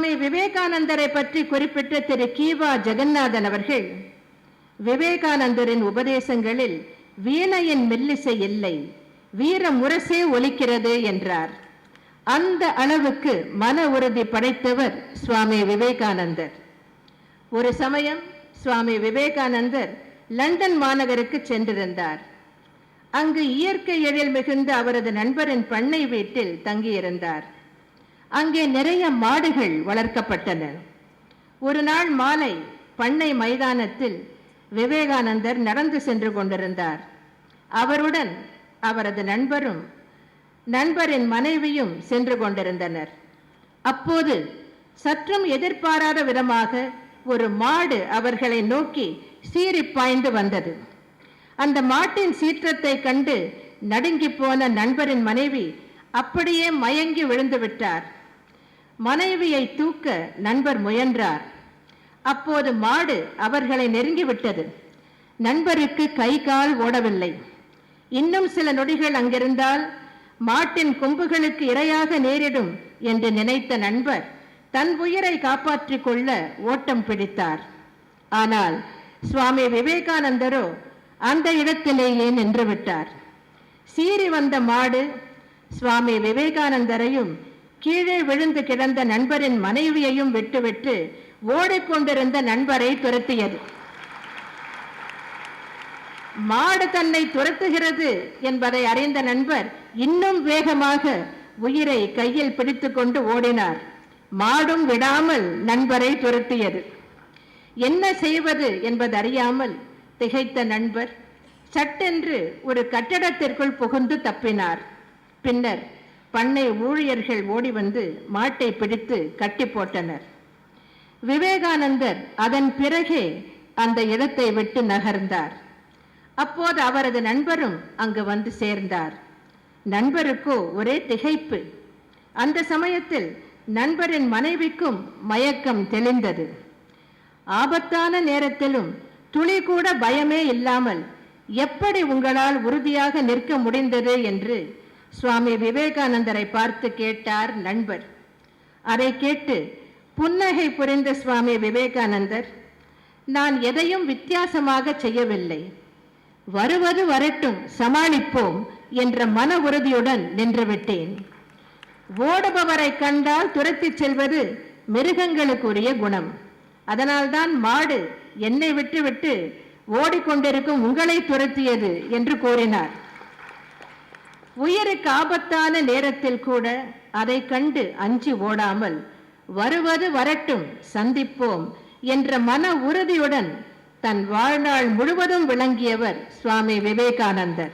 சுவாமி விவேகானந்தரை பற்றி குறிப்பிட்ட திரு கீவா ஜெகநாதன் அவர்கள் விவேகானந்தரின் உபதேசங்களில் வீணையின் மெல்லிசை இல்லை வீர முரசே ஒலிக்கிறது என்றார். அந்த அளவுக்கு மன உறுதி படைத்தவர் சுவாமி விவேகானந்தர். ஒரு சமயம் சுவாமி விவேகானந்தர் லண்டன் மாநகருக்கு சென்றிருந்தார். அங்கு இயற்கை எழில் மிகுந்த அவரது நண்பரின் பண்ணை வீட்டில் தங்கியிருந்தார். அங்கே நிறைய மாடுகள் வளர்க்கப்பட்டன. ஒரு நாள் மாலை பண்ணை மைதானத்தில் விவேகானந்தர் நடந்து சென்று கொண்டிருந்தார். அவருடன் அவரது நண்பரும் நண்பரின் மனைவியும் சென்று கொண்டிருந்தனர். அப்போது சற்றும் எதிர்பாராத விதமாக ஒரு மாடு அவர்களை நோக்கி சீறி பாய்ந்து வந்தது. அந்த மாட்டின் சீற்றத்தை கண்டு நடுங்கி போன நண்பரின் மனைவி அப்படியே மயங்கி விழுந்து விட்டார். மனைவியை தூக்க நண்பர் முயன்றார். அப்போது மாடு அவர்களை நெருங்கிவிட்டது. நண்பருக்கு கை கால் ஓடவில்லை. இன்னும் சில நொடிகள் அங்கிருந்தால் மாட்டின் கொம்புகளுக்கு இரையாக நேரிடும் என்று நினைத்த நண்பர் தன் உயிரை காப்பாற்றிக் கொள்ள ஓட்டம் பிடித்தார். ஆனால் சுவாமி விவேகானந்தரோ அந்த இடத்திலேயே நின்று விட்டார் சீறி வந்த மாடு சுவாமி விவேகானந்தரையும் கீழே விழுந்து கிடந்த நண்பரின் மனைவியையும் விட்டுவிட்டு ஓடிக்கொண்டிருந்த நண்பரை துரத்தியது. மாடு தன்னை துரத்துகிறது என்பதை அறிந்த நண்பர் இன்னும் வேகமாக உயிரை கையில் பிடித்துக்கொண்டு ஓடினார். மாடும் விடாமல் நண்பரை துரத்தியது. என்ன செய்வது என்பது அறியாமல் திகைத்த நண்பர் சட்டென்று ஒரு கட்டடத்திற்குள் புகுந்து தப்பினார். பின்னர் பண்ணை ஊழியர்கள் ஓடி வந்து மாட்டை பிடித்து கட்டி போட்டனர். விவேகானந்தர் அதன் பிறகே அந்த இடத்தை விட்டு நகர்ந்தார். அப்போது அவரது நண்பரும் அங்கு வந்து சேர்ந்தார். நண்பருக்கோ ஒரே திகைப்பு. அந்த சமயத்தில் நண்பரின் மனைவிக்கும் மயக்கம் தெளிந்தது. ஆபத்தான நேரத்திலும் துளி கூட பயமே இல்லாமல் எப்படி உங்களால் உறுதியாக நிற்க முடிந்தது என்று சுவாமி விவேகானந்தரை பார்த்து கேட்டார் நண்பர். அதை கேட்டு புன்னகை புரிந்த சுவாமி விவேகானந்தர் நான் எதையும் வித்தியாசமாக செய்யவில்லை. வருவது வரட்டும் சமாளிப்போம் என்ற மன உறுதியுடன் நின்றுவிட்டேன் ஓடுபவரை கண்டால் துரத்தி செல்வது மிருகங்களுக்குரிய குணம். அதனால்தான் மாடு என்னை விட்டுவிட்டு ஓடிக்கொண்டிருக்கும் உங்களை துரத்தியது என்று கூறினார். உயிருக்கு ஆபத்தான நேரத்தில் கூட அதை கண்டு அஞ்சி ஓடாமல் வருவது வரட்டும் சந்திப்போம் என்ற மன உறுதியுடன் தன் வாழ்நாள் முழுவதும் விளங்கியவர் சுவாமி விவேகானந்தர்.